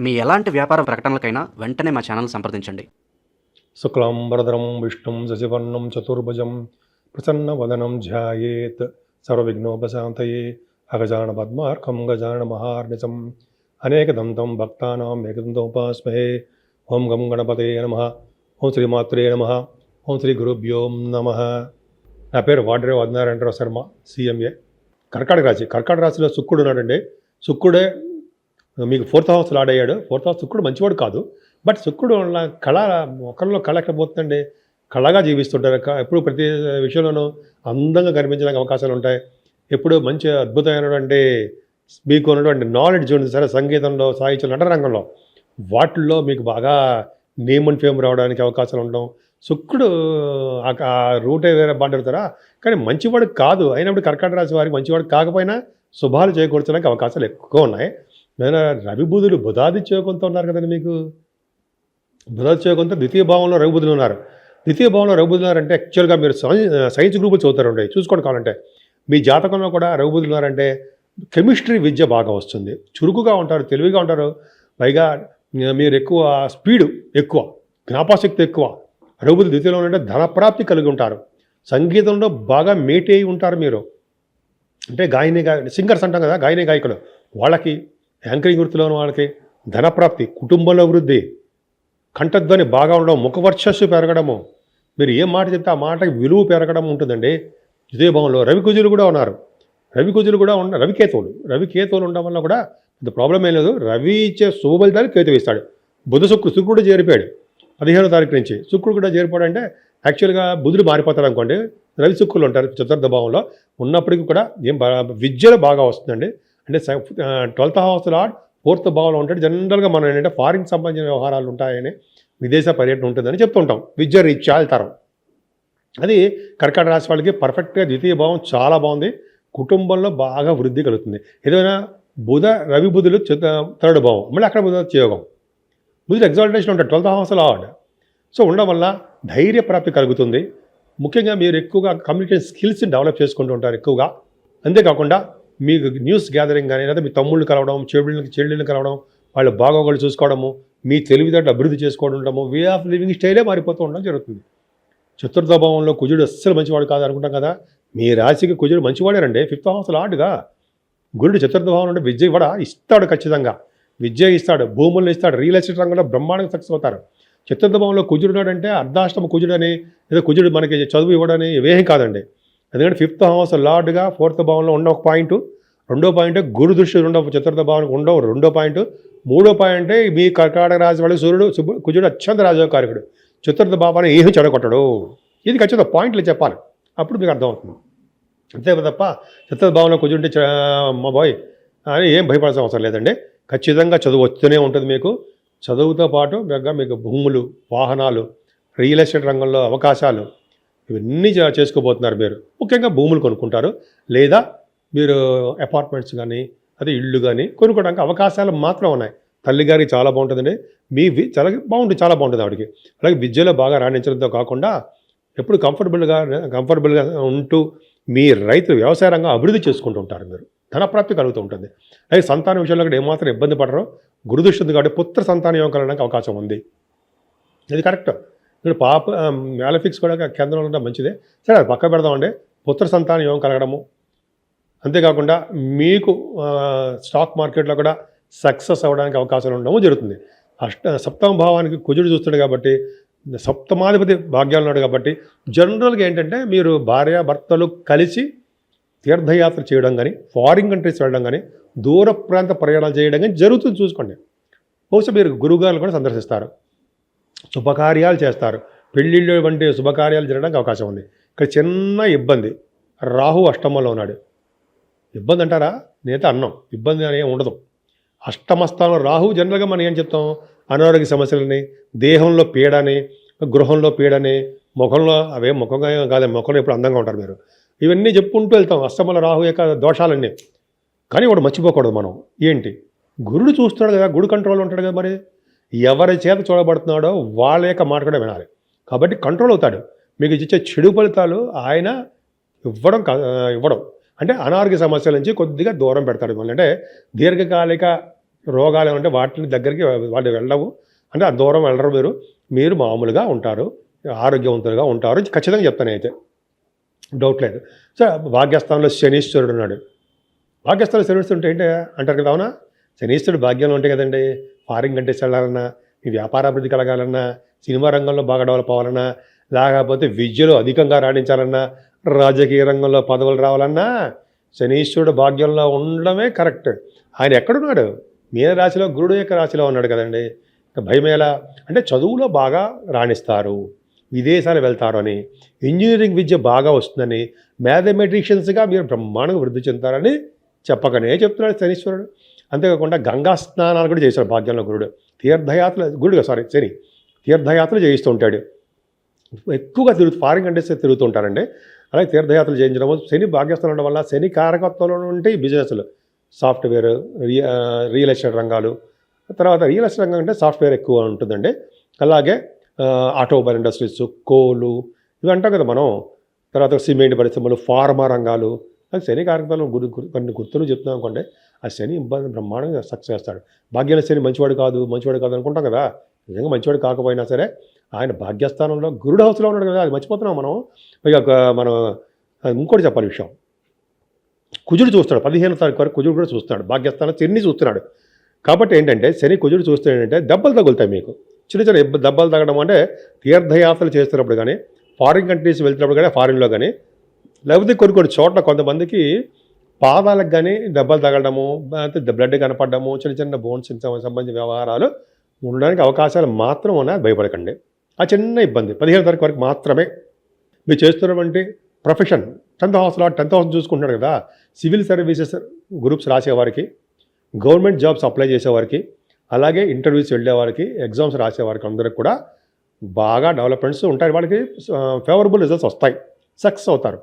మీ ఎలాంటి వ్యాపార ప్రకటనలకైనా వెంటనే మా ఛానల్ సంప్రదించండి. శుక్లాంబరధరం విష్ణుం శశివర్ణం చతుర్భుజం ప్రసన్న వదనం ధ్యాయేత్ సర్వవిఘ్నోపశాంతయే అగజాన పద్మార్కం గజాన మహార్నిశం అనేకదంతం భక్తానాం ఏకదంతోపాస్మహే ఓం గం గణపతే నమ ఓం శ్రీమాత్రే నమ ఓం శ్రీ గురుభ్యోం నమ. నా పేరు వాడ్రే వదనారాయణరావు శర్మ సీఎంఏ. కర్కాటక రాశి. కర్కాటక రాశిలో శుక్రుడు ఉన్నాడండి. శుక్రుడే మీకు ఫోర్త్ హౌస్ లాడయ్యాడు ఫోర్త్ హౌస్ శుక్రుడు మంచివాడు కాదు. బట్ శుక్రుడు వల్ల కళ ఒకరిలో కళ ఎక్కడ పోతుందండి? కళగా జీవిస్తుంటారు. ఎప్పుడు ప్రతి విషయంలోనూ అందంగా కనిపించడానికి అవకాశాలు ఉంటాయి. ఎప్పుడు మంచి అద్భుతమైనటువంటి మీకు ఉన్నటువంటి నాలెడ్జ్ ఉంది సరే సంగీతంలో సాహిత్యం నట రంగంలో వాటిల్లో మీకు బాగా నేమ్ అండ్ ఫేమ్ రావడానికి అవకాశాలు ఉండడం. శుక్రుడు ఆ- ఆ రూటే వేరే బాగుంటారా కానీ మంచివాడు కాదు. అయినప్పుడు కర్కాటక రాశి వారికి మంచివాడు కాకపోయినా శుభాలు చేకూర్చడానికి అవకాశాలు ఎక్కువ ఉన్నాయి. నేను రవిబుధులు బుధాదిత్యోగంతో ఉన్నారు కదండి మీకు? బుధాదిత్యోగంతో ద్వితీయ భావంలో రవిబుధులు ఉన్నారు. ద్వితీయ భావంలో రవిబుధులు ఉన్నారంటే యాక్చువల్గా మీరు సైన్స్ సైన్స్ గ్రూపులు చదువుతారండి. చూసుకోండి కావాలంటే. మీ జాతకంలో కూడా రవిబుధులు ఉన్నారంటే కెమిస్ట్రీ విద్య బాగా వస్తుంది. చురుకుగా ఉంటారు తెలివిగా ఉంటారు. పైగా మీరు ఎక్కువ స్పీడు ఎక్కువ జ్ఞాపశక్తి ఎక్కువ. రవి ద్వితీయంలో ఉంటే ధనప్రాప్తి కలిగి ఉంటారు. సంగీతంలో బాగా మేటి అయి ఉంటారు మీరు. అంటే గాయని గా సింగర్స్ అంటాం కదా గాయని గాయకులు. వాళ్ళకి యాంకరింగ్ వృత్తిలో ఉన్న వాళ్ళకి ధనప్రాప్తి కుటుంబంలో వృద్ధి కంఠధ్వని బాగా ఉండడం ముఖవర్చస్సు పెరగడము. మీరు ఏ మాట చెప్తే ఆ మాటకి విలువ పెరగడం ఉంటుందండి. ఇదే రవికుజులు కూడా ఉన్నారు. రవికుజులు కూడా ఉన్న రవికేతువులు రవికేతువులు రవి ఉండడం వల్ల కూడా పెద్ద ప్రాబ్లం ఏం లేదు. రవి ఇచ్చే శుభఫలితాలు కేతువు ఇస్తాడు. బుధ శుక్రుడు శుక్రుడు చేరిపోయాడు. పదిహేనో తారీఖు నుంచి శుక్రుడు కూడా చేరిపోయాడు అంటే యాక్చువల్గా బుధుడు మారిపోతాడు అనుకోండి. రవి శుక్రులు ఉంటారు చతుర్థ భావంలో. ఉన్నప్పటికీ కూడా ఏం విద్యలో బాగా వస్తుందండి. అంటే ట్వెల్త్ హౌస్ లాడ్ ఫోర్త్ భావంలో ఉంటాడు. జనరల్గా మనం ఏంటంటే ఫారిన్ సంబంధించిన వ్యవహారాలు ఉంటాయని విదేశ పర్యటన ఉంటుందని చెప్తుంటాం. విద్య రీత్యా వెళ్తారు అది కర్కాటక రాశి వాళ్ళకి పర్ఫెక్ట్గా ద్వితీయ భావం చాలా బాగుంది. కుటుంబంలో బాగా వృద్ధి కలుగుతుంది. ఏదైనా బుధ రవి బుధులు థర్డ్ భావం. మళ్ళీ అక్కడ బుధ యోగం. బుధుడు ఎగ్జాల్టేషన్ ఉంటాడు. ట్వెల్త్ హౌస్ లార్డ్ సో ఉండడం వల్ల ధైర్య ప్రాప్తి కలుగుతుంది. ముఖ్యంగా మీరు ఎక్కువగా కమ్యూనికేషన్ స్కిల్స్ని డెవలప్ చేసుకుంటూ ఉంటారు ఎక్కువగా. అంతేకాకుండా మీకు న్యూస్ గ్యాదరింగ్ కానీ లేదా మీ తమ్ముళ్ళు కలవడం చెడుళ్ళకి చెల్లెళ్ళని కలవడం వాళ్ళ బాగోగులు చూసుకోవడము మీ తెలివితేటలు అభివృద్ధి చేసుకోవడం ఉండడము వే ఆఫ్ లివింగ్ స్టైలే మారిపోతూ ఉండడం జరుగుతుంది. చతుర్థ భావంలో కుజుడు అస్సలు మంచివాడు కాదు అనుకుంటాం కదా? మీ రాశికి కుజుడు మంచివాడేనండి. ఫిఫ్త్ హౌస్ లాడ్గా గురుడు చతుర్థ భావం నుండి విద్య కూడా ఇస్తాడు ఖచ్చితంగా. విద్య ఇస్తాడు భూములను ఇస్తాడు రియల్ ఎస్టేట్ రంగంలో బ్రహ్మాండంగా సక్సెస్ అవుతారు. చతుర్థ భావంలో కుజుడు ఉన్నాడంటే అర్ధాష్టమ కుజుడని లేదా కుజుడు మనకి చదువు ఇవ్వడని ఇవేం కాదండి. ఎందుకంటే ఫిఫ్త్ హౌస్ లార్డ్గా ఫోర్త్ భావంలో ఉన్న ఒక పాయింట్ రెండో పాయింట్ గురు దృష్టి ఉండవు చతుర్థ భావానికి ఉండవు. రెండో పాయింట్ మూడో పాయింట్ మీ కర్కాటక రాశి వాళ్ళు సూర్యుడు కుజుడు అత్యంత రాజకారకుడు చతుర్థ భావాన్ని ఏమి చెడగొట్టడు. ఇది ఖచ్చితంగా పాయింట్లు చెప్పాలి. అప్పుడు మీకు అర్థమవుతుంది. అంతే తప్ప చతుర్థ భావంలో కుజుంటే చ- మా బాయ్ అని ఏం భయపడాల్సిన అవసరం లేదండి. ఖచ్చితంగా చదువు వస్తూనే ఉంటుంది మీకు. చదువుతో పాటు మీకు భూములు వాహనాలు రియల్ ఎస్టేట్ రంగంలో అవకాశాలు ఇవన్నీ చేసుకోబోతున్నారు మీరు. ముఖ్యంగా భూములు కొనుక్కుంటారు. లేదా మీరు అపార్ట్మెంట్స్ కానీ అదే ఇళ్ళు కానీ కొనుక్కోవడానికి అవకాశాలు మాత్రం ఉన్నాయి. తల్లిగారికి చాలా బాగుంటుందండి. మీ వి- చాలా బాగుంటుంది చాలా బాగుంటుంది ఆవిడకి. అలాగే విద్యలో బాగా రాణించడంతో కాకుండా ఎప్పుడు కంఫర్టబుల్గా కంఫర్టబుల్గా ఉంటూ మీ రైతు వ్యవసాయ రంగం అభివృద్ధి చేసుకుంటూ ఉంటారు మీరు. ధనప్రాప్తి కలుగుతూ ఉంటుంది. అలాగే సంతాన విషయంలో కూడా ఏమాత్రం ఇబ్బంది పడరో. గురుదృష్టి కాబట్టి పుత్ర సంతానం కలగడానికి అవకాశం ఉంది. ఇది కరెక్ట్. ఇప్పుడు పాప మ్యాలఫిక్స్ కూడా కేంద్రంలో ఉండడం మంచిదే. సరే అది పక్క పెడదామండి. పుత్ర సంతానం యోగం కలగడము? అంతేకాకుండా మీకు స్టాక్ మార్కెట్లో కూడా సక్సెస్ అవ్వడానికి అవకాశాలు ఉండడము జరుగుతుంది. అష్ట సప్తమ భావానికి కుజుడు చూస్తాడు కాబట్టి సప్తమాధిపతి భాగ్యాలు ఉన్నాడు కాబట్టి జనరల్గా ఏంటంటే మీరు భార్య భర్తలు కలిసి తీర్థయాత్ర చేయడం కానీ ఫారిన్ కంట్రీస్ వెళ్ళడం కానీ దూర ప్రాంత ప్రయాణాలు చేయడం కానీ జరుగుతుంది చూసుకోండి. బహుశా మీరు గురుగారు కూడా సందర్శిస్తారు. శుభకార్యాలు చేస్తారు. పెళ్ళిళ్ళు వంటి శుభకార్యాలు జరగడానికి అవకాశం ఉంది. ఇక్కడ చిన్న ఇబ్బంది. రాహు అష్టమంలో ఉన్నాడు. ఇబ్బంది అంటారా? నేనైతే అన్నం. ఇబ్బంది అని ఉండదు. అష్టమస్థానం రాహు జనరల్గా మనం ఏం చెప్తాం? అనారోగ్య సమస్యలని దేహంలో పీడని గృహంలో పీడని ముఖంలో అవే ముఖంగా కాదు ముఖంలో ఎప్పుడు అందంగా ఉంటారు మీరు. ఇవన్నీ చెప్పుకుంటూ వెళ్తాం. అష్టమల రాహు యొక్క దోషాలన్నీ. కానీ వాడు మర్చిపోకూడదు మనం. ఏంటి? గురుడు చూస్తున్నాడు కదా గురు కంట్రోల్ ఉంటాడు కదా మరి. ఎవరి చేత చూడబడుతున్నాడో వాళ్ళ యొక్క మాట కూడా వినాలి. కాబట్టి కంట్రోల్ అవుతాడు. మీకు ఇచ్చే చెడు ఫలితాలు ఆయన ఇవ్వడం ఇవ్వడం. అంటే అనారోగ్య సమస్యల నుంచి కొద్దిగా దూరం పెడతాడు మిమ్మల్ని. అంటే దీర్ఘకాలిక రోగాలు ఏమంటే వాటిని దగ్గరికి వాళ్ళు వెళ్ళవు. అంటే ఆ దూరం వెళ్ళరు మీరు. మీరు మామూలుగా ఉంటారు. ఆరోగ్యవంతులుగా ఉంటారు ఖచ్చితంగా చెప్తాను అయితే డౌట్ లేదు. సో భాగ్యస్థానంలో శనీశ్వరుడు ఉన్నాడు. భాగ్యస్థానంలో శనీశ్వరుడు ఉంటే ఏంటి? అంటారు కదా అవునా? శనీశ్వరుడు భాగ్యంలో ఉంటాయి కదండి? ఫారిన్ కంట్రీస్ వెళ్ళాలన్నా మీ వ్యాపారాభివృద్ధి కలగాలన్నా సినిమా రంగంలో బాగా డెవలప్ అవ్వాలన్నా లేకపోతే విద్యలో అధికంగా రాణించాలన్నా రాజకీయ రంగంలో పదవులు రావాలన్నా శనీశ్వరుడు భాగ్యంలో ఉండడమే కరెక్ట్. ఆయన ఎక్కడున్నాడు? మీనరాశిలో గురుడు యొక్క రాశిలో ఉన్నాడు కదండి. భయమేలా భయం ఎలా? అంటే చదువులో బాగా రాణిస్తారు. విదేశాలు వెళ్తారు అని. ఇంజనీరింగ్ విద్య బాగా వస్తుందని. మ్యాథమెటిషియన్స్గా మీరు బ్రహ్మాండంగా వృద్ధి చెందుతారని చెప్పకనే చెప్తున్నాడు శనీశ్వరుడు. అంతేకాకుండా గంగా స్నానాలు కూడా చేశాడు భాగ్యంలో గురుడు. తీర్థయాత్ర గురుడు సారీ శని. తీర్థయాత్రలు చేయిస్తూ ఉంటాడు ఎక్కువగా తిరుగుతూ ఫారిన్ కంట్రీస్ తిరుగుతూ ఉంటారండి అలాగే తీర్థయాత్రలు చేయించడం శని భాగ్యస్థానం ఉండడం వల్ల శని కారకత్వంలో ఉంటాయి బిజినెస్లు సాఫ్ట్వేర్ రియల్ రియల్ ఎస్టేట్ రంగాలు. తర్వాత రియల్ ఎస్టేట్ రంగం అంటే సాఫ్ట్వేర్ ఎక్కువ ఉంటుందండి. అలాగే ఆటోమొబైల్ ఇండస్ట్రీస్ కోలు ఇవి అంటాం కదా మనం. తర్వాత సిమెంట్ పరిశ్రమలు ఫార్మా రంగాలు అది శని కార్యక్రమాలు గురి కొన్ని గుర్తులు చెప్తున్నాం అనుకోండి ఆ శని ఇబ్బంది బ్రహ్మాండంగా సక్సెస్ చేస్తాడు. భాగ్యాల శని మంచివాడు కాదు మంచివాడు కాదు అనుకుంటాం కదా. నిజంగా మంచివాడు కాకపోయినా సరే ఆయన భాగ్యస్థానంలో గురుడు హౌస్లో ఉన్నాడు కదా అది మర్చిపోతున్నాం మనం. పైగా మనం ఇంకోటి చెప్పాలి విషయం. కుజుడు చూస్తాడు పదిహేను తారీఖు వరకు కుజుడు కూడా చూస్తున్నాడు. భాగ్యస్థానం శని చూస్తున్నాడు. కాబట్టి ఏంటంటే శని కుజుడు చూస్తే ఏంటంటే దెబ్బలు తగులుతాయి మీకు. చిన్న చిన్న దెబ్బలు తగ్గడం అంటే తీర్థయాత్రలు చేస్తున్నప్పుడు కానీ ఫారిన్ కంట్రీస్ వెళ్తున్నప్పుడు కానీ ఫారిన్లో కానీ లేకపోతే కొన్ని కొన్ని చోట్ల కొంతమందికి పాదాలకు కానీ దెబ్బలు తగలడము అంటే బ్లడ్ కనపడము చిన్న చిన్న బోన్స్ సంబంధించిన వ్యవహారాలు ఉండడానికి అవకాశాలు మాత్రం ఉన్నాయి. భయపడకండి. ఆ చిన్న ఇబ్బంది. పదిహేను తారీఖు వరకు మాత్రమే మీరు చేస్తున్నటువంటి ప్రొఫెషన్. టెన్త్ హౌస్లో టెన్త్ హౌస్ చూసుకుంటున్నారు కదా. సివిల్ సర్వీసెస్ గ్రూప్స్ రాసేవారికి గవర్నమెంట్ జాబ్స్ అప్లై చేసేవారికి అలాగే ఇంటర్వ్యూస్ వెళ్ళేవారికి ఎగ్జామ్స్ రాసేవారికి అందరికి కూడా బాగా డెవలప్మెంట్స్ ఉంటాయి. వాళ్ళకి ఫేవరబుల్ రిజల్ట్స్ వస్తాయి. సక్సెస్ అవుతారు.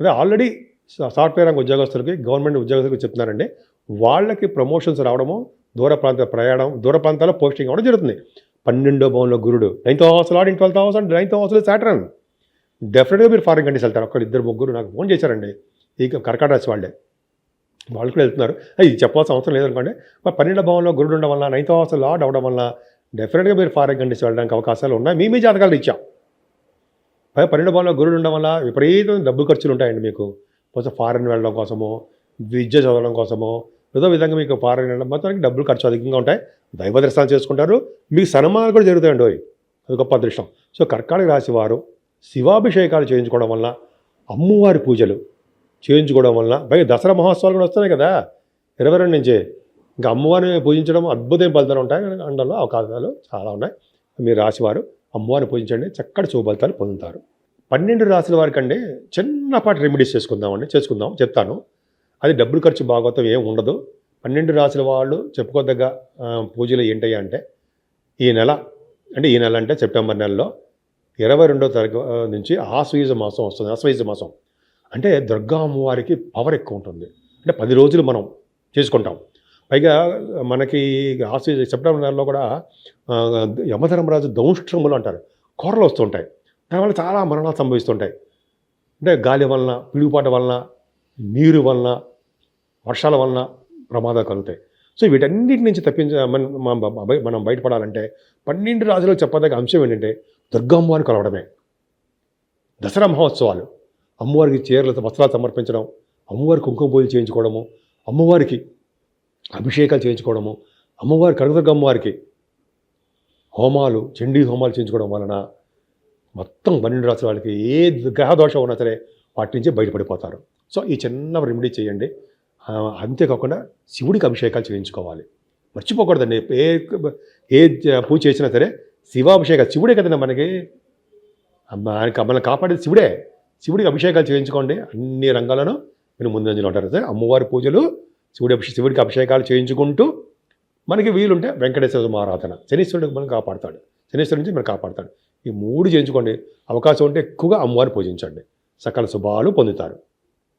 అదే ఆల్రెడీ సాఫ్ట్వేర్ రంగ ఉద్యోగస్తులకి గవర్నమెంట్ ఉద్యోగస్తులకి చెప్తున్నారండి. వాళ్ళకి ప్రమోషన్స్ రావడము దూర ప్రాంత ప్రయాణం దూర ప్రాంతాల్లో పోస్టింగ్ అవ్వడం జరుగుతుంది. పన్నెండో భవన్లో గురుడు ninth house lord twelfth house and ninth హౌస్లో సాటర్న్. డెఫినెట్గా మీరు ఫారిన్ కంట్రీస్ వెళ్తారు. ఒకళ్ళు ఇద్దరు ముగ్గురు నాకు ఫోన్ చేశారండి. ఈ కర్కాటక రాశి వాళ్ళే. వాళ్ళు కూడా వెళ్తున్నారు. ఇది చెప్పాల్సిన అవసరం లేదనుకోండి. మరి పన్నెండో భవన్లో గురుడు ఉండడం వల్ల నైన్త్ హౌస్ లాడ్ అవడం వల్ల డెఫినెట్గా మీరు ఫారిన్ కంట్రీస్ వెళ్ళడానికి అవకాశాలు ఉన్నాయి. మీ మీ జాతకాలు ఇచ్చాం. అదే పన్నెండు భవన్లో గురుడు ఉండడం వల్ల విపరీతం డబ్బు ఖర్చులు ఉంటాయండి మీకు. కొంచెం ఫారెన్ వెళ్ళడం కోసమో విద్య చదవడం కోసమో ఏదో విధంగా మీకు ఫారెన్ వెళ్ళడం మొత్తానికి డబ్బులు ఖర్చు అధికంగా ఉంటాయి. దైవ దర్శనాలు చేసుకుంటారు. మీకు సన్మానాలు కూడా జరుగుతాయండి అది గొప్ప అదృష్టం. సో కర్కాటక రాశి వారు శివాభిషేకాలు చేయించుకోవడం వల్ల అమ్మవారి పూజలు చేయించుకోవడం వల్ల పైగా దసరా మహోత్సవాలు కూడా వస్తున్నాయి కదా. ఇరవై రెండు నుంచి. ఇంకా అమ్మవారిని పూజించడం అద్భుతమైన ఫలితాలు ఉంటాయి. అండలో అవకాశాలు చాలా ఉన్నాయి. మీరు రాశివారు అమ్మవారిని పూజించండి చక్కటి శుభఫలితాలు పొందుతారు. పన్నెండు రాశుల వారికి చిన్నపాటి రెమెడీస్ చేసుకుందామండి చేసుకుందాం చెప్తాను. అది డబ్బులు ఖర్చు భాగవతం ఏం ఉండదు. పన్నెండు రాశుల వాళ్ళు చెప్పుకోదగ్గ పూజలు ఏంటయ్యా అంటే ఈ నెల అంటే ఈ నెల అంటే సెప్టెంబర్ నెలలో ఇరవై రెండో తారీఖు నుంచి ఆశ్వయుజ మాసం వస్తుంది ఆశ్వయుజ మాసం. అంటే దుర్గా అమ్మవారికి పవర్ ఎక్కువ ఉంటుంది. అంటే పది రోజులు మనం చేసుకుంటాం. పైగా మనకి ఆశ్వయుజ సెప్టెంబర్ నెలలో కూడా యమధర్మరాజు దౌష్ట్రములు అంటారు. కూరలు వస్తుంటాయి. దానివల్ల చాలా మరణాలు సంభవిస్తుంటాయి. అంటే గాలి వలన పిడుగుపాటు వలన నీరు వలన వర్షాల వలన ప్రమాదాలు కలుగుతాయి. సో వీటన్నిటి నుంచి తప్పించ మనం బయటపడాలంటే పన్నెండు రాజులు చెప్పదగ్గ అంశం ఏంటంటే దుర్గమ్మవారిని కలవడమే. దసరా మహోత్సవాలు. అమ్మవారికి చీరలతో వస్త్రాలు సమర్పించడం అమ్మవారి కుంకుమ పూజలు చేయించుకోవడము అమ్మవారికి అభిషేకాలు చేయించుకోవడము అమ్మవారి కనకదుర్గ అమ్మవారికి హోమాలు చండీ హోమాలు చేయించుకోవడం వలన మొత్తం పన్నెండు రాసుల వాళ్ళకి ఏ గ్రహ దోషం ఉన్నా సరే వాటి నుంచి బయటపడిపోతారు. సో ఈ చిన్న రెమెడీ చేయండి. అంతేకాకుండా శివుడికి అభిషేకాలు చేయించుకోవాలి. మర్చిపోకూడదండి. ఏ ఏ పూజ చేసినా సరే శివాభిషేకాలు శివుడే కదండి మనకి. మనకి మనల్ని కాపాడేది శివుడే. శివుడికి అభిషేకాలు చేయించుకోండి. అన్ని రంగాలను మీరు ముందంజలో ఉంటారు. సరే అమ్మవారి పూజలు శివుడి శివుడికి అభిషేకాలు చేయించుకుంటూ మనకి వీలుంటే వెంకటేశ్వర ఆరాధన శనీశ్వరుడికి మనం కాపాడతాడు. శనీశ్వరుడి నుంచి మనం కాపాడతాడు. ఈ మూడు చేయించుకోండి. అవకాశం ఉంటే ఎక్కువగా అమ్మవారిని పూజించండి. సకల శుభాలు పొందుతారు.